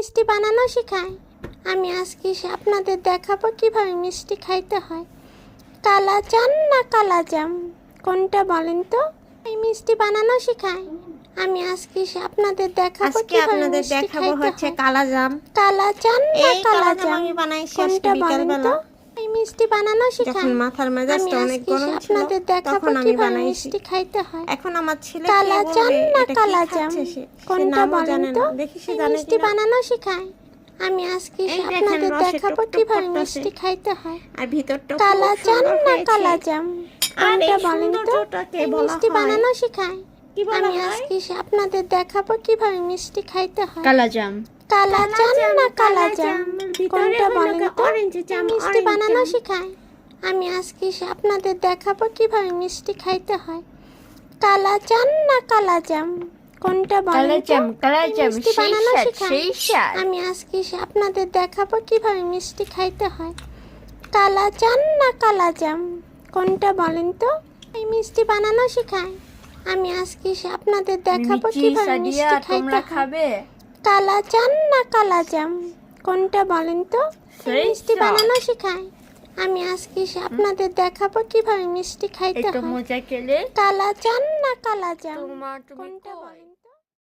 মিষ্টি বানানো শেখায়। আমি আজকে আপনাদের দেখাবো কীভাবে মিষ্টি খাইতে হয়। কালা চান না কালাজাম? কোনটা বলেন তো? এই মিষ্টি বানানো শেখায়। আমি আজকে আপনাদের দেখাবো আজকে আপনাদের দেখাবো হচ্ছে কালাজাম। কালা জাম কালা চান না কালাজাম? কালা কালা জাম জাম আমি কোনটা বলেন বিকালবেলা। তো? এই মিষ্টি বানানো যখন মাথার মেজাজটা অনেক গরম ছিল তখন আমি কীভাবে বানাইছি। মিষ্টি খাইতে হয়। এখন আমার ছেলে কালা চান না এটা কি কালা জাম খাচ্ছে সে? সে কোনটা বলেন তো না। দেখি সে এই জানে মিষ্টি বানানো শেখাই আমি আজকে আপনাদের দেখাবো কীভাবে মিষ্টি খাইতে হয়। আর ভিতরটা কালা খুব না হয়েছে। জাম কোনটা বলেন তো? মিষ্টি বানানো বলা আমি? আজকে সে আপনাদের দেখাবো কীভাবে মিষ্টি খাইতে হয়। কালাজাম কালা চান না কালা জাম? কোনটা বলেন তো? জাম, মিষ্টি বানানো জাম। শেখাই আমি আজকে আপনাদের দেখাবো কীভাবে মিষ্টি খাইতে হয়। কালা চান না কালা জাম? কোনটা বলেন মিষ্টি বানানো শেখাই আমি আজকে সে আপনাদের দেখাবো কীভাবে মিষ্টি খাইতে হয়। কালা চান না কালা জাম? কোনটা বলেন তো? এই মিষ্টি বানানো শেখাই আমি আজকে সে আপনাদের দেখাবো কীভাবে মিষ্টি খাইতে তোমরা হয়। খাবে। কালা চান না কালা জাম? কোনটা বলেন তো? মিষ্টি। বানানো শেখাই আমি আজকে আপনাদের দেখাবো কীভাবে মিষ্টি খাইতে হয়। কালাজাম কালা চান না কালা জাম? কোনটা বলেন